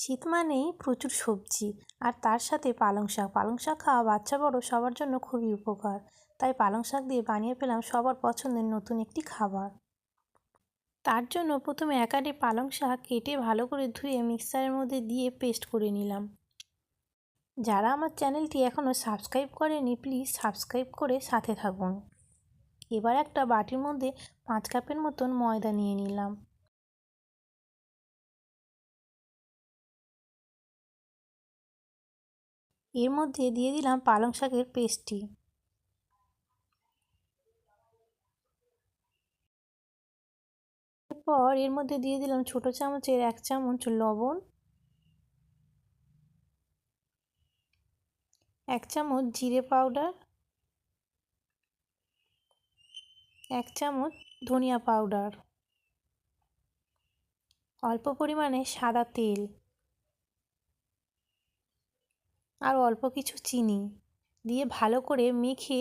শীত মানেই প্রচুর সবজি আর তার সাথে পালং শাক। পালং শাক খাওয়া বাচ্চা বড় সবার জন্য খুবই উপকার। তাই পালং শাক দিয়ে বানিয়ে ফেলাম সবার পছন্দের নতুন একটি খাবার। তার জন্য প্রথমে একাটি পালং শাক কেটে ভালো করে ধুয়ে মিক্সারের মধ্যে দিয়ে পেস্ট করে নিলাম। যারা আমার চ্যানেলটি এখনও সাবস্ক্রাইব করেনি, প্লিজ সাবস্ক্রাইব করে সাথে থাকুন। এবার একটা বাটির মধ্যে পাঁচ কাপের মতন ময়দা নিয়ে নিলাম। এর মধ্যে দিয়ে দিলাম পালং শাকের পেস্টটি। এরপর এর মধ্যে দিয়ে দিলাম ছোট চামচের এক চামচ লবণ, এক চামচ জিরে পাউডার, এক চামচ ধনিয়া পাউডার। অল্প পরিমাণে সাদা তেল। আর অল্প কিছু চিনি দিয়ে ভালো করে মেখে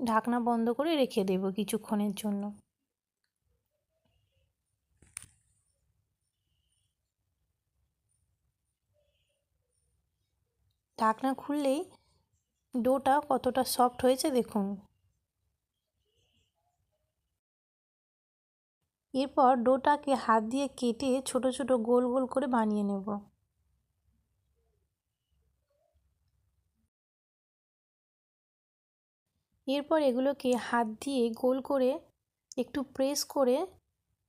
ঢাকনা বন্ধ করে রেখে দেব কিছুক্ষণের জন্য। ঢাকনা খুললেই ডোটা কতটা সফট হয়েছে দেখুন। এরপর ডোটাকে হাত দিয়ে কেটে ছোট ছোট গোল গোল করে বানিয়ে নেব। এরপর এগুলোকে হাত দিয়ে গোল করে একটু প্রেস করে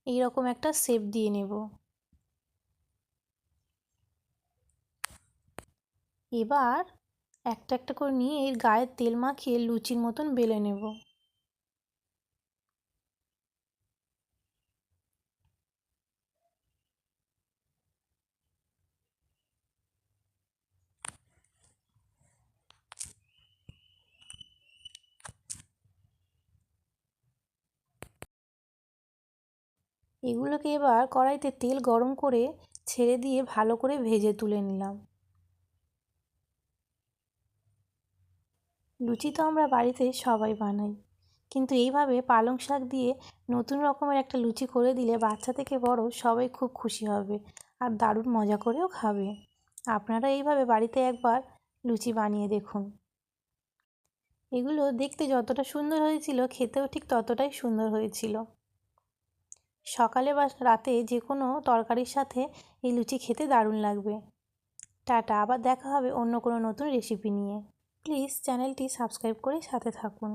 এই রকম একটা শেপ দিয়ে নেব। এবার একটা একটা করে নিয়ে এর গায়ের তেল মাখিয়ে লুচির মতন বেলে নেব। এগুলোকে এবার কড়াইতে তেল গরম করে ছেড়ে দিয়ে ভালো করে ভেজে তুলে নিলাম। লুচি তো আমরা বাড়িতে সবাই বানাই। কিন্তু এইভাবে পালং শাক দিয়ে নতুন রকমের একটা লুচি করে দিলে বাচ্চা থেকে বড় সবাই খুব খুশি হবে আর দারুণ মজা করেও খাবে। আপনারা এইভাবে বাড়িতে একবার লুচি বানিয়ে দেখুন। এগুলো দেখতে যতটা সুন্দর হয়েছিল, খেতেও ঠিক ততটাই সুন্দর হয়েছিল। সকালে বা রাতে যে কোনো তরকারির সাথে এই লুচি খেতে দারুণ লাগবে। টাটা, আবার দেখা হবে অন্য কোনো নতুন রেসিপি নিয়ে। প্লিজ চ্যানেলটি সাবস্ক্রাইব করে সাথে থাকুন।